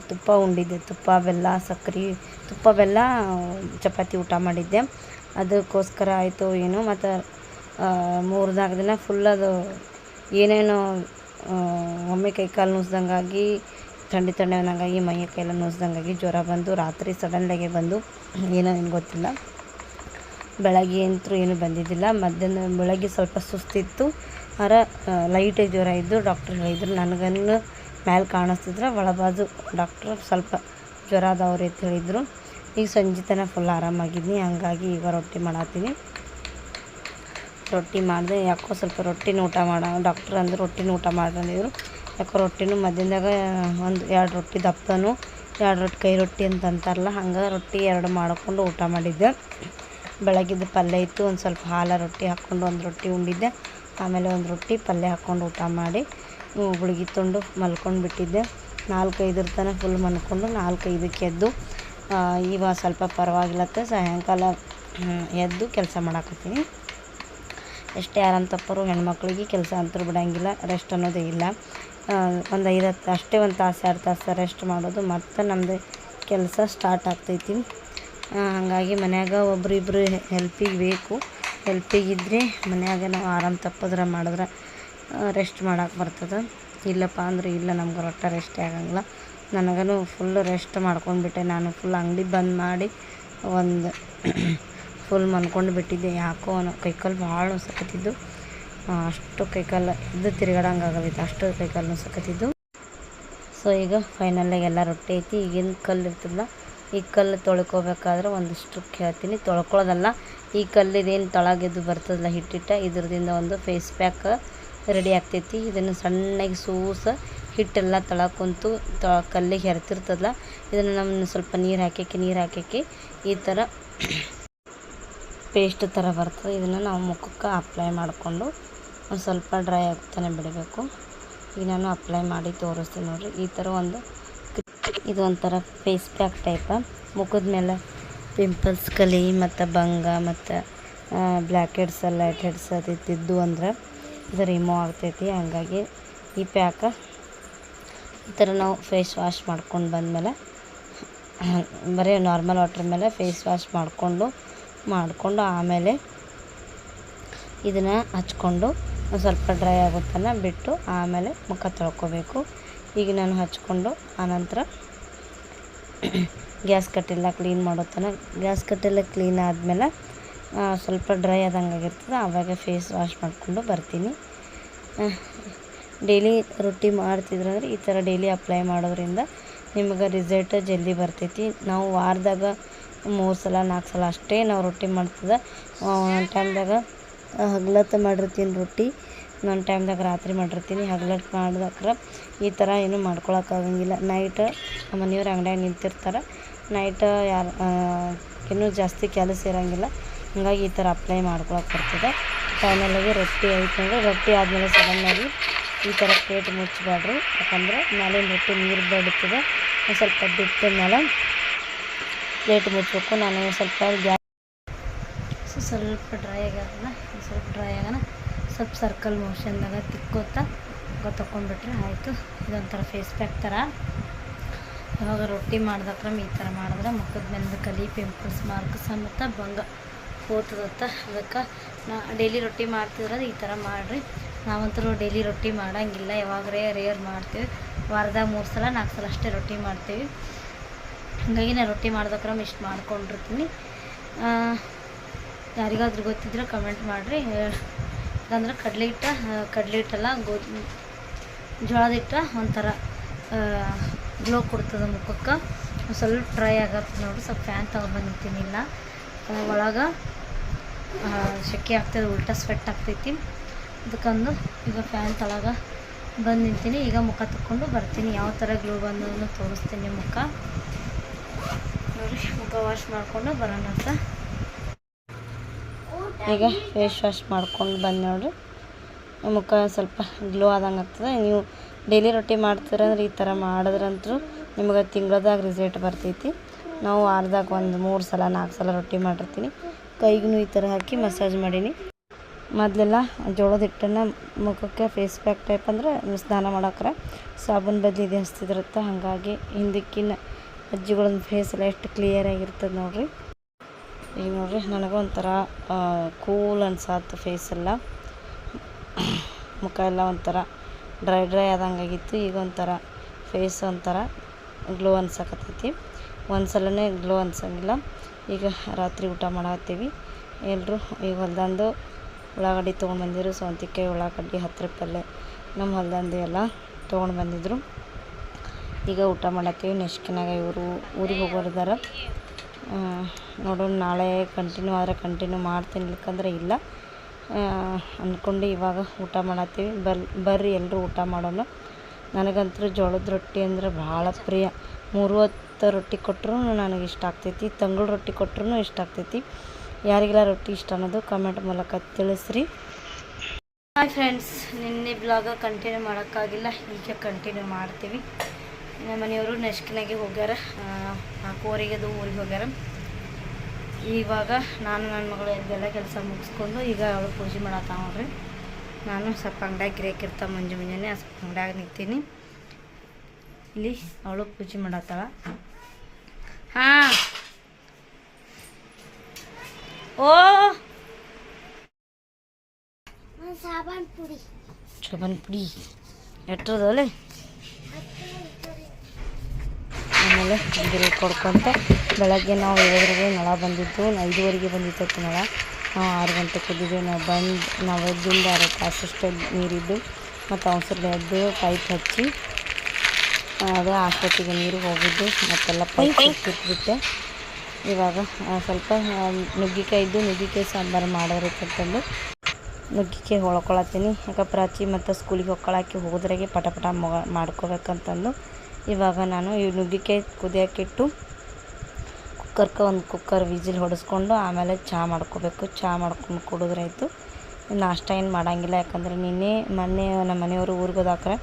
ತುಪ್ಪ ಉಂಡಿದ್ದೆ. ತುಪ್ಪ, ಬೆಲ್ಲ, ಸಕ್ರೆ, ತುಪ್ಪ, ಬೆಲ್ಲ, ಚಪಾತಿ ಊಟ ಮಾಡಿದ್ದೆ. ಅದಕ್ಕೋಸ್ಕರ ಆಯಿತು ಏನೋ, ಮತ್ತು ಮೂರು ನಾಲ್ಕು ದಿನ ಫುಲ್ ಅದು ಏನೇನೋ ಒಮ್ಮೆ ಕೈ ಕಾಲು ನುಸ್ದಂಗಾಗಿ, ಥಂಡಿ ಥಂಡಿ ಅನ್ನಂಗಾಗಿ, ಮೈ ಕೈಯೆಲ್ಲ ನುಸ್ದಂಗಾಗಿ ಜ್ವರ ಬಂದು ರಾತ್ರಿ ಸಡನ್ಲಾಗೆ ಬಂದು ಏನೋ ಏನು ಗೊತ್ತಿಲ್ಲ. ಬೆಳಗ್ಗೆ ಅಂತೂ ಏನೂ ಬಂದಿದ್ದಿಲ್ಲ. ಮಧ್ಯಾಹ್ನ ಬೆಳಗ್ಗೆ ಸ್ವಲ್ಪ ಸುಸ್ತಿತ್ತು ಆರ ಲೈಟಾಗಿ ಜ್ವರ ಇದ್ದು ಡಾಕ್ಟ್ರ್ ಹೇಳಿದ್ರು ನನಗನ್ನು ಮ್ಯಾಲೆ ಕಾಣಿಸ್ತಿದ್ರೆ, ಒಳಬಾಜು ಡಾಕ್ಟ್ರ್ ಸ್ವಲ್ಪ ಜ್ವರ ಅದಾವ್ರಿ ಅಂತ ಹೇಳಿದರು. ಈಗ ಸಂಜೆ ತನಕ ಫುಲ್ ಆರಾಮಾಗಿದ್ದೀನಿ ಹಂಗಾಗಿ ಈಗ ರೊಟ್ಟಿ ಮಾಡತ್ತೀನಿ. ರೊಟ್ಟಿ ಮಾಡಿದೆ. ಯಾಕೋ ಸ್ವಲ್ಪ ರೊಟ್ಟಿನ ಊಟ ಮಾಡೋ, ಡಾಕ್ಟ್ರ್ ಅಂದ್ರೆ ರೊಟ್ಟಿನ ಊಟ ಮಾಡಿದ್ರು ಯಾಕೋ ರೊಟ್ಟಿನೂ ಮಧ್ಯಾಹ್ನದಾಗ ಒಂದು ಎರಡು ರೊಟ್ಟಿ ದಪ್ಪನು, ಎರಡು ರೊಟ್ಟಿ ಕೈ ರೊಟ್ಟಿ ಅಂತ ಅಂತಾರಲ್ಲ, ಹಂಗೆ ರೊಟ್ಟಿ ಎರಡು ಮಾಡಿಕೊಂಡು ಊಟ ಮಾಡಿದ್ದೆ. ಬೆಳಗಿದ್ದು ಪಲ್ಯ ಇತ್ತು, ಒಂದು ಸ್ವಲ್ಪ ಹಾಲು ರೊಟ್ಟಿ ಹಾಕ್ಕೊಂಡು ಒಂದು ರೊಟ್ಟಿ ಉಂಡಿದ್ದೆ. ಆಮೇಲೆ ಒಂದು ರೊಟ್ಟಿ ಪಲ್ಯ ಹಾಕ್ಕೊಂಡು ಊಟ ಮಾಡಿ ಗುಳಿಗೆ ತೊಂಡು ಮಲ್ಕೊಂಡು ಬಿಟ್ಟಿದ್ದೆ. ನಾಲ್ಕೈದರ ತನಕ ಫುಲ್ ಮಲ್ಕೊಂಡು ನಾಲ್ಕೈದಕ್ಕೆ ಎದ್ದು ಇವಾಗ ಸ್ವಲ್ಪ ಪರವಾಗಿಲ್ಲತ್ತ. ಸಾಯಂಕಾಲ ಎದ್ದು ಕೆಲಸ ಮಾಡಾಕತ್ತೀನಿ. ಎಷ್ಟೇ ಆರಾಮ್ ತಪ್ಪರು ಹೆಣ್ಮಕ್ಳಿಗೆ ಕೆಲಸ ಅಂತೂ ಬಿಡೋಂಗಿಲ್ಲ ರೆಸ್ಟ್ ಅನ್ನೋದೇ ಇಲ್ಲ. ಒಂದು ಐದು ಹತ್ತು, ಅಷ್ಟೇ ಒಂದು ತಾಸು, ಎರಡು ತಾಸು ರೆಸ್ಟ್ ಮಾಡೋದು ಮತ್ತು ನಮ್ಮದು ಕೆಲಸ ಸ್ಟಾರ್ಟ್ ಆಗ್ತೈತಿ. ಹಾಗಾಗಿ ಮನ್ಯಾಗ ಒಬ್ರು ಇಬ್ಬರು ಹೆಲ್ಪಿಗೆ ಬೇಕು. ಹೆಲ್ಪಿಗಿದ್ರೆ ಮನ್ಯಾಗ ನಾವು ಆರಾಮ್ ತಪ್ಪದ್ರೆ ಮಾಡಿದ್ರೆ ರೆಸ್ಟ್ ಮಾಡೋಕೆ ಬರ್ತದೆ. ಇಲ್ಲಪ್ಪ ಅಂದ್ರೆ ಇಲ್ಲ, ನಮ್ಗೆ ರೊಟ್ಟ ರೆಸ್ಟೇ ಆಗಂಗಿಲ್ಲ. ನನಗೂ ಫುಲ್ ರೆಸ್ಟ್ ಮಾಡ್ಕೊಂಡ್ಬಿಟ್ಟೆ. ನಾನು ಫುಲ್ ಅಂಗಡಿ ಬಂದ್ ಮಾಡಿ ಒಂದು ಫುಲ್ ಮನ್ಕೊಂಡು ಬಿಟ್ಟಿದ್ದೆ. ಯಾಕೋ ಅನ್ನೋ ಕೈಕಾಲು ಭಾಳ ನೋಸಕತ್ತಿದ್ದು ಅಷ್ಟು ಕೈಕಾಲು ಇದು ತಿರುಗಾಡಂಗೆ ಆಗವಿತ್ತು ಅಷ್ಟು ಕೈಕಾಲು ನುಸಕತ್ತಿದ್ದು ಸೊ ಈಗ ಫೈನಲಾಗಿ ಎಲ್ಲ ರೊಟ್ಟಿ ಐತಿ. ಈಗಿನ ಕಲ್ಲು ಇರ್ತದಲ್ಲ, ಈ ಕಲ್ಲು ತೊಳ್ಕೊಬೇಕಾದ್ರೆ ಒಂದಿಷ್ಟು ಹೇಳ್ತೀನಿ ತೊಳ್ಕೊಳ್ಳೋದಲ್ಲ ಈ ಕಲ್ಲಿದೇನು ತಳಗೆದ್ದು ಬರ್ತದಲ್ಲ ಹಿಟ್ಟಿಟ್ಟ, ಇದ್ರದಿಂದ ಒಂದು ಫೇಸ್ ಪ್ಯಾಕ್ ರೆಡಿ ಆಗ್ತೈತಿ. ಇದನ್ನು ಸಣ್ಣಗೆ ಸೂಸ ಹಿಟ್ಟೆಲ್ಲ ತಳ ಕುಂತು ತ, ಕಲ್ಲಿಗೆ ಹೆರ್ತಿರ್ತದಲ್ಲ, ಇದನ್ನು ನಮ್ಮ ಸ್ವಲ್ಪ ನೀರು ಹಾಕ್ಯಕ್ಕೆ ನೀರು ಹಾಕ್ಯಕ್ಕೆ ಈ ಥರ ಪೇಸ್ಟ್ ಥರ ಬರ್ತದೆ. ಇದನ್ನು ನಾವು ಮುಖಕ್ಕೆ ಅಪ್ಲೈ ಮಾಡಿಕೊಂಡು ಒಂದು ಸ್ವಲ್ಪ ಡ್ರೈ ಆಗ್ತಾನೆ ಬಿಡಬೇಕು. ಈಗ ನಾನು ಅಪ್ಲೈ ಮಾಡಿ ತೋರಿಸ್ತೀನಿ ನೋಡಿರಿ. ಈ ಥರ ಒಂದು ಇದು ಒಂಥರ ಫೇಸ್ ಪ್ಯಾಕ್ ಟೈಪ ಮುಖದ ಮೇಲೆ ಪಿಂಪಲ್ಸ್ ಕಲಿ ಮತ್ತು ಬಂಗ ಮತ್ತು ಬ್ಲ್ಯಾಕ್ ಹೆಡ್ಸ್ ಲೈಟ್ ಹೆಡ್ಸ್ ಅದು ಇದ್ದಿದ್ದು ಅಂದ್ರೆ ಇದು ರಿಮೂವ್ ಆಗ್ತೈತಿ. ಹಂಗಾಗಿ ಈ ಪ್ಯಾಕ ಈ ಥರ ನಾವು ಫೇಸ್ ವಾಶ್ ಮಾಡ್ಕೊಂಡು ಬಂದಮೇಲೆ, ಬರೀ ನಾರ್ಮಲ್ ವಾಟ್ರ್ ಮೇಲೆ ಫೇಸ್ ವಾಶ್ ಮಾಡಿಕೊಂಡು ಮಾಡಿಕೊಂಡು ಆಮೇಲೆ ಇದನ್ನು ಹಚ್ಕೊಂಡು ಒಂದು ಸ್ವಲ್ಪ ಡ್ರೈ ಆಗುತ್ತನ ಬಿಟ್ಟು ಆಮೇಲೆ ಮುಖ ತೊಳ್ಕೊಬೇಕು. ಈಗ ನಾನು ಹಚ್ಕೊಂಡು ಆನಂತರ ಗ್ಯಾಸ್ ಕಟ್ಟೆಲ್ಲ ಕ್ಲೀನ್ ಮಾಡೋತನ ಗ್ಯಾಸ್ ಕಟ್ಟೆಲ್ಲ ಕ್ಲೀನ್ ಆದಮೇಲೆ ಸ್ವಲ್ಪ ಡ್ರೈ ಆದಂಗೆ ಆಗಿರ್ತದೆ, ಆವಾಗ ಫೇಸ್ ವಾಶ್ ಮಾಡಿಕೊಂಡು ಬರ್ತೀನಿ. ಡೈಲಿ ರೊಟ್ಟಿ ಮಾಡ್ತಿದ್ರಂದ್ರೆ ಈ ಥರ ಡೈಲಿ ಅಪ್ಲೈ ಮಾಡೋದ್ರಿಂದ ನಿಮ್ಗೆ ರಿಸಲ್ಟ್ ಜಲ್ದಿ ಬರ್ತೈತಿ. ನಾವು ವಾರದಾಗ ಮೂರು ಸಲ ನಾಲ್ಕು ಸಲ ಅಷ್ಟೇ ನಾವು ರೊಟ್ಟಿ ಮಾಡ್ತದೆ. ಒಂದು ಟೈಮ್ದಾಗ ಹಗ್ಲತ್ತು ಮಾಡಿರ್ತೀನಿ ರೊಟ್ಟಿ. ಇನ್ನೊಂದು ಟೈಮ್ದಾಗ ರಾತ್ರಿ ಮಾಡಿರ್ತೀನಿ, ಹಗ್ಲತ್ತು ಮಾಡಿದಾಕ್ರ ಈ ಥರ ಏನು ಮಾಡ್ಕೊಳಕ್ಕಾಗಂಗಿಲ್ಲ ನೈಟ್ ಮನೆಯವ್ರು ಅಂಗಡ್ಯಾಗ ನಿಂತಿರ್ತಾರೆ. ನೈಟ್ ಯಾರು ಇನ್ನೂ ಜಾಸ್ತಿ ಕೆಲಸ ಇರೋಂಗಿಲ್ಲ. ಹಂಗಾಗಿ ಈ ಥರ ಅಪ್ಲೈ ಮಾಡ್ಕೊಳಕ್ಕೆ ಬರ್ತದೆ. ಫೈನಲಾಗಿ ರೊಟ್ಟಿ ಆಯ್ತು ಅಂದರೆ ರೊಟ್ಟಿ ಆದಮೇಲೆ ಸಡನ್ನಾಗಿ ಈ ಥರ ಪ್ಲೇಟ್ ಮುಚ್ಚಬೇಡ್ರಿ ಯಾಕಂದ್ರೆ ಮೇಲಿನ ರೊಟ್ಟಿ ನೀರು ಬಿಡ್ತದೆ. ಒಂದು ಸ್ವಲ್ಪ ಬಿಟ್ಟ ಮೇಲೆ ಪ್ಲೇಟ್ ಮುಚ್ಚಬೇಕು. ನಾನು ಸ್ವಲ್ಪ ಗ್ಯಾಸ್ ಸೊ, ಸ್ವಲ್ಪ ಡ್ರೈ ಆಗ್ಯಾದಲ್ಲ? ಒಂದ್ ಸ್ವಲ್ಪ ಡ್ರೈ ಆಗೋಣ ಸ್ವಲ್ಪ ಸರ್ಕಲ್ ಮೋಷನ್ದಾಗ ತಿಕ್ಕೋತಾ ಗೊತ್ತಕೊಂಡ್ಬಿಟ್ರೆ ಆಯಿತು. ಇದೊಂಥರ ಫೇಸ್ ಪ್ಯಾಕ್ ಥರ ಯಾವಾಗ ರೊಟ್ಟಿ ಮಾಡಿದಾಕ್ರ ಈ ಥರ ಮಾಡಿದ್ರೆ ಮುಖದ ಮೇಲೆ ಕಲಿ ಪಿಂಪಲ್ಸ್ ಮಾರ್ಕ್ ಮತ್ತು ಬಂಗ ಹೋತದತ್ತ. ಅದಕ್ಕೆ ನಾ ಡೈಲಿ ರೊಟ್ಟಿ ಮಾಡ್ತಿದ್ರೆ ಈ ಥರ ಮಾಡಿರಿ. ನಾವಂತೂ ಡೈಲಿ ರೊಟ್ಟಿ ಮಾಡೋಂಗಿಲ್ಲ. ಯಾವಾಗರೇ ರೇರ್ ಮಾಡ್ತೀವಿ. ವಾರದಾಗ ಮೂರು ಸಲ ನಾಲ್ಕು ಸಲ ಅಷ್ಟೇ ರೊಟ್ಟಿ ಮಾಡ್ತೀವಿ. ಹಾಗಾಗಿ ನಾನು ರೊಟ್ಟಿ ಮಾಡ್ದಕ್ರಮ ಇಷ್ಟು ಮಾಡ್ಕೊಂಡಿರ್ತೀನಿ. ಯಾರಿಗಾದ್ರೂ ಗೊತ್ತಿದ್ರೆ ಕಮೆಂಟ್ ಮಾಡಿರಿ. ಅಂದ್ರೆ ಕಡಲೆ ಹಿಟ್ಟ ಕಡಲೆ ಹಿಟ್ಟಲ್ಲ, ಗೋಧಿ ಜೋಳದ ಹಿಟ್ಟ ಒಂಥರ ಗ್ಲೋ ಕೊಡ್ತದೆ ಮುಖಕ್ಕೆ. ಸ್ವಲ್ಪ ಡ್ರೈ ಆಗತ್ತೆ ನೋಡಿ ಸ್ವಲ್ಪ ಫ್ಯಾನ್ ತಗೊಬಂದಿರ್ತೀನಿ ಇಲ್ಲ ಒಳಗೆ ಸೆಕೆ ಆಗ್ತದೆ, ಉಲ್ಟಾ ಸ್ವೆಟ್ ಆಗ್ತೈತಿ. ಅದಕ್ಕಂದು ಈಗ ಫ್ಯಾನ್ ತಳಗ ಬಂದು ನಿಂತೀನಿ. ಈಗ ಮುಖ ತಕ್ಕೊಂಡು ಬರ್ತೀನಿ. ಯಾವ ಥರ ಗ್ಲೋ ಬಂದನ್ನು ತೋರಿಸ್ತೀನಿ ಮುಖ. ಮುಖ ವಾಶ್ ಮಾಡಿಕೊಂಡು ಬರೋಣ ಈಗ ಫೇಸ್ ವಾಶ್ ಮಾಡ್ಕೊಂಡು ಬಂದು ನೋಡ್ರಿ. ಮುಖ ಸ್ವಲ್ಪ ಗ್ಲೋ ಆದಂಗೆ ಆಗ್ತದೆ. ನೀವು ಡೈಲಿ ರೊಟ್ಟಿ ಮಾಡ್ತೀರಂದ್ರೆ ಈ ಥರ ಮಾಡಿದ್ರಂತೂ ನಿಮಗೆ ತಿಂಗಳದಾಗ ರಿಸಲ್ಟ್ ಬರ್ತೈತಿ. ನಾವು ವಾರದಾಗ ಒಂದು ಮೂರು ಸಲ, ನಾಲ್ಕು ಸಲ ರೊಟ್ಟಿ ಮಾಡಿರ್ತೀನಿ. ಕೈಗೂ ಈ ಥರ ಹಾಕಿ ಮಸಾಜ್ ಮಾಡೀನಿ. ಮೊದಲೆಲ್ಲ ಜೋಳದ ಹಿಟ್ಟನ್ನು ಮುಖಕ್ಕೆ ಫೇಸ್ ಪ್ಯಾಕ್ ಟೈಪ್ ಅಂದ್ರೆ ಸ್ನಾನ ಮಾಡೋಕ್ರೆ ಸಾಬೂನು ಬದಲಿ ಇದು ಹಚ್ತಿದ್ರತ್ತ. ಹಾಗಾಗಿ ಹಿಂದಕ್ಕಿನ ಅಜ್ಜಿಗಳನ್ನ ಫೇಸ್ ಎಲ್ಲ ಎಷ್ಟು ಕ್ಲಿಯರ್ ಆಗಿರ್ತದೆ ನೋಡ್ರಿ. ಈಗ ನೋಡ್ರಿ, ನನಗೆ ಒಂಥರ ಕೂಲ್ ಅನ್ಸಾತು ಫೇಸ್ ಎಲ್ಲ. ಮುಖ ಎಲ್ಲ ಒಂಥರ ಡ್ರೈ ಡ್ರೈ ಆದಂಗೆ ಆಗಿತ್ತು ಈಗ ಒಂಥರ ಫೇಸ್ ಒಂಥರ ಗ್ಲೋ ಅನ್ಸಕತ್ತೈತಿ. ಒಂದು ಸಲನೇ ಗ್ಲೋ ಅನ್ಸಂಗಿಲ್ಲ. ಈಗ ರಾತ್ರಿ ಊಟ ಮಾಡತ್ತೀವಿ ಎಲ್ಲರೂ ಈಗ ಹೊಲ್ದಂದು ಉಳ್ಳಾಗಡ್ಡಿ ತೊಗೊಂಡು ಬಂದಿದ್ರು. ಸೌಂತಿಕಾಯಿ, ಉಳ್ಳಾಗಡ್ಡಿ ಹತ್ತು ಪಲ್ಯ ನಮ್ಮ ಹೊಲ್ದಂದು ಎಲ್ಲ ತೊಗೊಂಡು ಬಂದಿದ್ರು. ಈಗ ಊಟ ಮಾಡತ್ತೀವಿ ನೆಕ್ಸ್ಟ್ನಾಗ ಇವರು ಊರಿಗೆ ಹೋಗೋರಿದ್ದಾರೆ ನೋಡೋಣ, ನಾಳೆ ಕಂಟಿನ್ಯೂ ಆದರೆ ಕಂಟಿನ್ಯೂ ಮಾಡ್ತೀನಿ ಇಲ್ಕಂದ್ರೆ ಇಲ್ಲ. ಅಂದ್ಕೊಂಡು ಇವಾಗ ಊಟ ಮಾಡತ್ತೀವಿ. ಬರ್ ಬರ್ರಿ ಎಲ್ಲರೂ ಊಟ ಮಾಡೋಣ. ನನಗಂತೂ ಜೋಳದ ರೊಟ್ಟಿ ಅಂದ್ರೆ ಭಾಳ ಪ್ರಿಯ. ಮೂರು ಹೊತ್ತು ರೊಟ್ಟಿ ಕೊಟ್ಟರು ನನಗೆ ಇಷ್ಟ ಆಗ್ತೈತಿ. ತಂಗಳು ರೊಟ್ಟಿ ಕೊಟ್ಟರು ಇಷ್ಟ ಆಗ್ತೈತಿ. ಯಾರಿಗೆಲ್ಲ ರೊಟ್ಟಿ ಇಷ್ಟ ಅನ್ನೋದು ಕಮೆಂಟ್ ಮೂಲಕ ತಿಳಿಸ್ರಿ. ಹಾಯ್ ಫ್ರೆಂಡ್ಸ್ ನಿನ್ನೆ ಬ್ಲಾಗ ಕಂಟಿನ್ಯೂ ಮಾಡೋಕ್ಕಾಗಿಲ್ಲ. ಈಗ ಕಂಟಿನ್ಯೂ ಮಾಡ್ತೀವಿ. ನಮ್ಮ ಮನೆಯವರು ನೆಸ್ಕಿನಾಗೆ ಹೋಗ್ಯಾರ. ಕೋರಿಗೆದು ಅದು ಊರಿಗೆ ಹೋಗ್ಯಾರ. ಇವಾಗ ನಾನು ನನ್ನ ಮಗಳು ಎಲ್ಲ ಕೆಲಸ ಮುಗಿಸ್ಕೊಂಡು ಈಗ ಅವಳು ಪೂಜೆ ಮಾಡತ್ತ ನೋಡ್ರಿ. ನಾನು ಸ್ವಲ್ಪ ಅಂಗಡ್ಯಾಗ ಗಿರಾಕಿರ್ತಾವ ಮುಂಜೆ ಮುಂಜಾನೆ ಸ್ವಲ್ಪ ಅಂಗಡ್ಯಾಗ ನಿಂತೀನಿ. ಇಲ್ಲಿ ಅವಳು ಪೂಜೆ ಮಾಡತ್ತಾಳ ಹಾಂ. ಓ! ಸಾಬಾನ್ ಪುಡಿ. ಸಾಬಾನ್ ಪುಡಿ. ಎಟ್ಟದಲ್ಲೇ ಆಮೇಲೆ ಬಿಲ್ ಕೊಡ್ಕೊತ ಬೆಳಗ್ಗೆ ನಾವು ಏಳುವರೆಗೆ ನಳ ಬಂದಿದ್ದು ಐದುವರೆಗೆ ಬಂದಿತ್ತು ನಳ. ನಾವು ಆರು ಗಂಟೆಗೆ ಕುದ್ದಿದ್ದು ನಾವು ಬಂದು ನಾವು ಎದ್ದಿಂದ ಅரை ತಾಸಷ್ಟು ನೀರಿದ್ದು. ಮತ್ತು ಅವಸರದ ಎದ್ದು ಪೈಪ್ ಹಚ್ಚಿ ಅದೇ ಆಸ್ಪತ್ರೆಗೆ ನೀರು ಹೋಗಿದ್ದು ಮತ್ತೆಲ್ಲ ಪೈಪ್ ಹಚ್ಚಿಟ್ಬಿಟ್ಟೆ ಇವಾಗ ಸ್ವಲ್ಪ ಆ, ನುಗ್ಗಿಕಾಯಿ ಇದ್ದು ನುಗ್ಗಿಕಾಯಿ ಸಾಂಬಾರು ಮಾಡೋರಿತ್ತಂತಂದು ನುಗ್ಗಿಕಾಯಿ ಹೊಳ್ಕೊಳತ್ತೀನಿ. ಯಾಕೆ ಪ್ರಾಚಿ ಮತ್ತು ಸ್ಕೂಲಿಗೆ ಹೊಕ್ಕಳಾಕಿ ಹೋದ್ರಾಗೆ ಪಟ ಪಟ ಮಾಡ್ಕೋಬೇಕಂತಂದು ಇವಾಗ ನಾನು ಈ ನುಗ್ಗಿಕಾಯಿ ಕುದಿಯೋಕ್ಕಿಟ್ಟು ಕುಕ್ಕರ್ಗೆ ಒಂದು ಕುಕ್ಕರ್ ವಿಜಿಲ್ ಹೊಡೆಸ್ಕೊಂಡು ಆಮೇಲೆ ಚಹಾ ಮಾಡ್ಕೋಬೇಕು. ಚಹಾ ಮಾಡ್ಕೊಂಡು ಕುಡಿದ್ರಾಯ್ತು ನಾಷ್ಟ ಏನು ಮಾಡೋಂಗಿಲ್ಲ. ಯಾಕಂದರೆ ನಿನ್ನೆ ಮೊನ್ನೆ ನಮ್ಮ ಮನೆಯವರು ಊರಿಗೆ ಹೋದಾಕ್ರೆ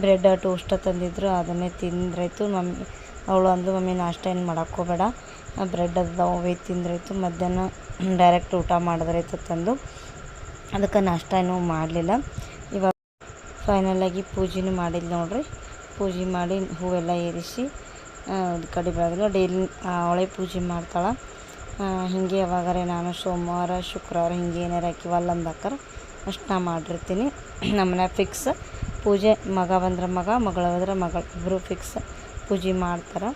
ಬ್ರೆಡ್ ಟೋಸ್ಟ್ ತಂದಿದ್ರು. ಅದನ್ನೇ ತಿಂದ್ರಾಯ್ತು. ಮಮ್ಮಿ, ಅವಳು ಅಂದು ಮಮ್ಮಿ, ನಾಷ್ಟ ಏನು ಮಾಡೋಕ್ಕೋಬೇಡ ಬ್ರೆಡ್ ಅವೇ ತಿಂದ್ರಾಯ್ತು. ಮಧ್ಯಾಹ್ನ ಡೈರೆಕ್ಟ್ ಊಟ ಮಾಡಿದ್ರಾಯ್ತು ತಂದು. ಅದಕ್ಕೆ ನಾಷ್ಟ ಏನೂ ಮಾಡಲಿಲ್ಲ. ಇವಾಗ ಫೈನಲಾಗಿ ಪೂಜೆನೂ ಮಾಡಿಲ್ಲ ನೋಡ್ರಿ. ಪೂಜೆ ಮಾಡಿ ಹೂವೆಲ್ಲ ಏರಿಸಿ ಕಡಿ ಬೆಳಗ್ಗೆ ಡೈಲಿ ಅವಳೆ ಪೂಜೆ ಮಾಡ್ತಾಳೆ. ಹಿಂಗೆ ಯಾವಾಗಾರೆ ನಾನು ಸೋಮವಾರ, ಶುಕ್ರವಾರ ಹಿಂಗೆ ಏನಾರು ಹಾಕಿವಲ್ಲ ಅಂದಾಕರ ಅಷ್ಟು ನಾ ಮಾಡಿರ್ತೀನಿ. ನಮ್ಮನೆ ಫಿಕ್ಸ್ ಪೂಜೆ ಮಗ ಬಂದ್ರೆ ಮಗ, ಮಗಳ ಬಂದ್ರೆ ಮಗಳು ಇಬ್ಬರು ಫಿಕ್ಸ್ ಪೂಜೆ ಮಾಡ್ತಾರೆ.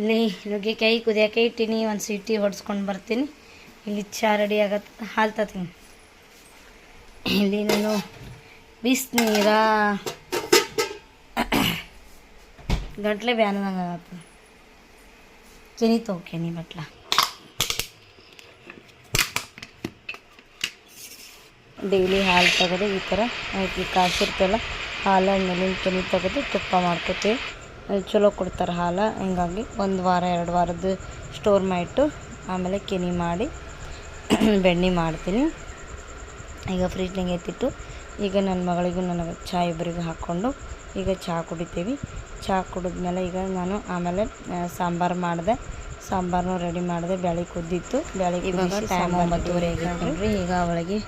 ಇಲ್ಲಿ ನುಗ್ಗೆಕಾಯಿ ಕುದಿಯೋಕೆ ಇಟ್ಟಿನಿ, ಒಂದು ಸೀಟಿ ಹೊಡ್ಸ್ಕೊಂಡು ಬರ್ತೀನಿ. ಇಲ್ಲಿ ಚಹಾ ರೆಡಿ ಆಗತ್ತೆ ಹಾಲು ಇಲ್ಲಿ ನಾನು ಬಿಸಿನೀರ? ಗಂಟ್ಲೆ ಬ್ಯಾನದಂಗೆ ಕೆನಿ ತಗೋ, ಕೆನಿ ಬಟ್ಲ. ಡೈಲಿ ಹಾಲು ತೆಗೆದು ಈ ಥರ. ಈ ಕಾಸಿರ್ತಲ್ಲ ಹಾಲು ಮೇಲಿನ ಕೆನಿ ತೆಗೆದು, ತುಪ್ಪ ಮಾಡ್ಕೊತೀವಿ. ಚಲೋ ಕೊಡ್ತಾರೆ ಹಾಲು, ಹಿಂಗಾಗಿ ಒಂದು ವಾರ, ಎರಡು ವಾರದ್ದು ಸ್ಟೋರ್ ಮಾಡಿಟ್ಟು ಆಮೇಲೆ ಕೆನಿ ಮಾಡಿ, ಬೆಣ್ಣೆ ಮಾಡ್ತೀನಿ. ಈಗ ಫ್ರಿಜ್ನಾಗೆ ಎತ್ತಿಟ್ಟು ಈಗ ನನ್ನ ಮಗಳಿಗೂ ನನಗೆ ಚಹಾ ಇಬ್ಬರಿಗೂ ಹಾಕ್ಕೊಂಡು ಈಗ ಚಹಾ ಕುಡಿತೀವಿ. ಚಹಾ ಕುಡಿದ್ಮೇಲೆ ಈಗ ನಾನು ಆಮೇಲೆ ಸಾಂಬಾರು ಮಾಡಿದೆ. ಸಾಂಬಾರನ್ನು ರೆಡಿ ಮಾಡಿದೆ. ಬೆಳಗ್ಗೆ ಕುದ್ದಿತ್ತು. ಬೆಳಗ್ಗೆ ಇವಾಗ ಟೈಮ್ ಒಂಬತ್ತುವರೆ ಆಗಿತ್ತು ಈಗ ಅವಳಿಗೆ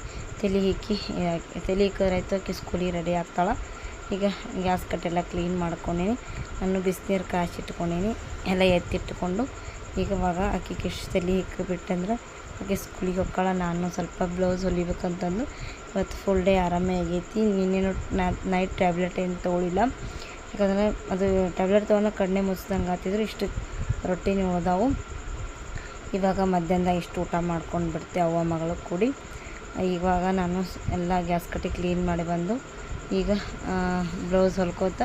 ತಲೆ ಹಿಕ್ಕಿ ತಲೆ ಹಿಕ್ಕರಾಯ್ತು ಆಕೆ ಸ್ಕೂಲಿಗೆ ರೆಡಿ ಆಗ್ತಾಳೆ. ಈಗ ಗ್ಯಾಸ್ ಕಟ್ಟೆಲ್ಲ ಕ್ಲೀನ್ ಮಾಡ್ಕೊಂಡೀನಿ. ನಾನು ಬಿಸಿನೀರು ಕಾಯಿಸಿಟ್ಕೊಂಡೀನಿ. ಎಲ್ಲ ಎತ್ತಿಟ್ಟುಕೊಂಡು ಈಗ ಅವಾಗ ಅಕ್ಕಿ ಕಿಶ್ ತಲೆ ಹಿಕ್ಕಿ ಆಕೆ ಸ್ಕೂಲಿಗೆ ಹೋಗ್ಕೊಳ್ಳ ನಾನು ಸ್ವಲ್ಪ ಬ್ಲೌಸ್ ಹೊಲಿಬೇಕಂತಂದು ಇವತ್ತು ಫುಲ್ ಡೇ ಆರಾಮೇ ಆಗೈತಿ. ನಿನ್ನೇನು ನೈಟ್ ಟ್ಯಾಬ್ಲೆಟ್ ಏನು ತೊಗೊಳಿಲ್ಲ. ಯಾಕಂದರೆ ಅದು ಟ್ಯಾಬ್ಲೆಟ್ ತೊಗೊಂಡು ಕಣ್ಣೆ ಮುಚ್ಚಿದಂಗೆ ಆಗ್ತಿದ್ರು, ಇಷ್ಟು ರೊಟ್ಟಿನೂ ಉಳ್ದಾವು ಇವಾಗ ಮಧ್ಯಾಹ್ನದಾಗ ಇಷ್ಟು ಊಟ ಮಾಡ್ಕೊಂಡು ಬಿಡ್ತೆ ಅವ್ವ ಮಗಳು ಕೂಡಿ. ಇವಾಗ ನಾನು ಎಲ್ಲ ಗ್ಯಾಸ್ ಕಟ್ಟಿ ಕ್ಲೀನ್ ಮಾಡಿ ಬಂದು ಈಗ ಬ್ಲೌಸ್ ಹೊಲ್ಕೋತ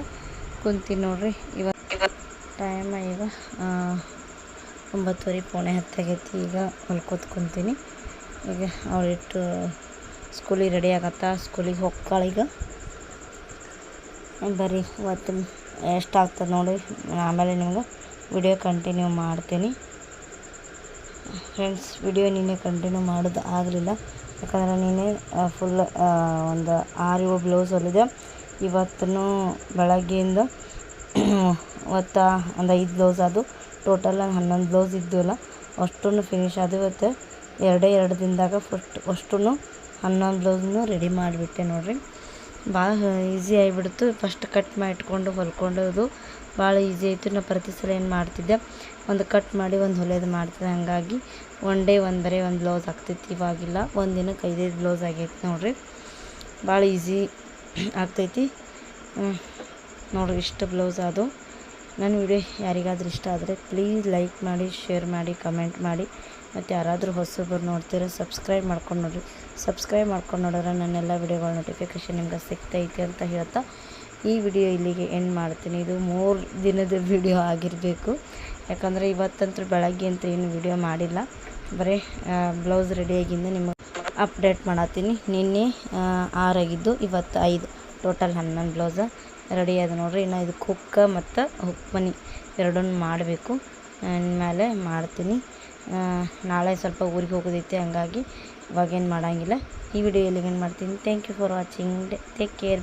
ಕುಂತೀನಿ ನೋಡಿರಿ. ಇವಾಗ ಟೈಮ್ ಈಗ ಒಂಬತ್ತುವರೆ ಪೋಣೆ ಹತ್ತಾಗೈತಿ ಈಗ ಹೊಲ್ಕೋತ ಕುಂತೀನಿ ಈಗ ಅವಳಿಟ್ಟು ಸ್ಕೂಲಿಗೆ ರೆಡಿ ಆಗತ್ತ? ಸ್ಕೂಲಿಗೆ ಹೋಗ್ತಾಳೆ ಈಗ. ಬರ್ರಿ ಇವತ್ತು ಎಷ್ಟಾಗ್ತದೆ ನೋಡಿ. ಆಮೇಲೆ ನಿಮ್ಗೆ ವಿಡಿಯೋ ಕಂಟಿನ್ಯೂ ಮಾಡ್ತೀನಿ. ಫ್ರೆಂಡ್ಸ್, ವಿಡಿಯೋ ನಿನ್ನೆ ಕಂಟಿನ್ಯೂ ಮಾಡೋದು ಆಗಲಿಲ್ಲ. ಯಾಕಂದರೆ ನೀನೆ ಫುಲ್ ಒಂದು ಆರು ಏಳು ಬ್ಲೌಸ್ ಹೊಲಿದೆ. ಇವತ್ತೂ ಬೆಳಗ್ಗೆಯಿಂದ, ಇವತ್ತು ಒಂದು ಐದು ಬ್ಲೌಸ್ ಅದು ಟೋಟಲ್ ಹನ್ನೊಂದು ಬ್ಲೌಸ್ ಇದ್ದಿಲ್ಲ ಅಷ್ಟೂ ಫಿನಿಶ್ ಅದು ಇವತ್ತು. ಎರಡೇ ಎರಡು ದಿನದಾಗ ಫಸ್ಟ್ ಅಷ್ಟೂ ಹನ್ನೊಂದು ಬ್ಲೌಸ್ನು ರೆಡಿ ಮಾಡಿಬಿಟ್ಟೆ ನೋಡಿರಿ. ಭಾಳ ಈಸಿ ಆಗಿಬಿಡ್ತು. ಫಸ್ಟ್ ಕಟ್ ಮಾಡಿ ಇಟ್ಕೊಂಡು ಹೊಲ್ಕೊಂಡೋದು. ಭಾಳ ಈಸಿ ಆಯಿತು. ನಾನು ಪ್ರತಿ ಸಲ ಏನು ಮಾಡ್ತಿದ್ದೆ, ಒಂದು ಕಟ್ ಮಾಡಿ ಒಂದು ಹೊಲೆಯದು ಮಾಡ್ತಿದ್ದೆ. ಹಾಗಾಗಿ ಒನ್ ಡೇ ಒಂದು ಬರೀ ಒಂದು ಬ್ಲೌಸ್ ಆಗ್ತೈತಿ ಇವಾಗಿಲ್ಲ. ಒಂದು ದಿನಕ್ಕೆ ಐದೈದು ಬ್ಲೌಸ್ ಆಗೈತೆ ನೋಡಿರಿ. ಭಾಳ ಈಸಿ ಆಗ್ತೈತಿ. ನೋಡಿರಿ ಇಷ್ಟು ಬ್ಲೌಸ್ ಅದು ನನ್ನ ವಿಡಿಯೋ ಯಾರಿಗಾದ್ರೂ ಇಷ್ಟ ಆದರೆ ಪ್ಲೀಸ್ ಲೈಕ್ ಮಾಡಿ, ಶೇರ್ ಮಾಡಿ, ಕಮೆಂಟ್ ಮಾಡಿ. ಮತ್ತು ಯಾರಾದರೂ ಹೊಸಬ್ರು ನೋಡ್ತೀರ ಸಬ್ಸ್ಕ್ರೈಬ್ ಮಾಡ್ಕೊಂಡು ನೋಡಿರಿ ಸಬ್ಸ್ಕ್ರೈಬ್ ಮಾಡ್ಕೊಂಡು ನೋಡಿದ್ರೆ ನನ್ನೆಲ್ಲ ವಿಡಿಯೋಗಳ ನೋಟಿಫಿಕೇಷನ್ ನಿಮ್ಗೆ ಸಿಗ್ತೈತೆ ಅಂತ ಹೇಳ್ತಾ ಈ ವಿಡಿಯೋ ಇಲ್ಲಿಗೆ ಎಂಡ್ ಮಾಡ್ತೀನಿ. ಇದು ಮೂರು ದಿನದ ವಿಡಿಯೋ ಆಗಿರಬೇಕು. ಯಾಕಂದರೆ ಇವತ್ತಂತೂ ಬೆಳಗ್ಗೆ ಅಂತ ಏನು ವಿಡಿಯೋ ಮಾಡಿಲ್ಲ. ಬರೀ ಬ್ಲೌಸ್ ರೆಡಿಯಾಗಿಂದ ನಿಮಗೆ ಅಪ್ಡೇಟ್ ಮಾಡತ್ತೀನಿ. ನಿನ್ನೆ ಆರಾಗಿದ್ದು ಇವತ್ತು ಐದು ಟೋಟಲ್ ಹನ್ನೊಂದು ಬ್ಲೌಸ ರೆಡಿ ಅದ ನೋಡ್ರಿ. ಇನ್ನು ಇದು ಕುಕ್ಕ ಮತ್ತು ಮನಿ ಎರಡನ್ನೂ ಮಾಡಬೇಕು. ಮೇಲೆ ಮಾಡ್ತೀನಿ. ನಾಳೆ ಸ್ವಲ್ಪ ಊರಿಗೆ ಹೋಗೋದೈತೆ, ಹಂಗಾಗಿ ಇವಾಗೇನು ಮಾಡೋಂಗಿಲ್ಲ. ಈ ವಿಡಿಯೋ ಇಲ್ಲಿಗೇನು ಮಾಡ್ತೀನಿ. Thank you for watching take care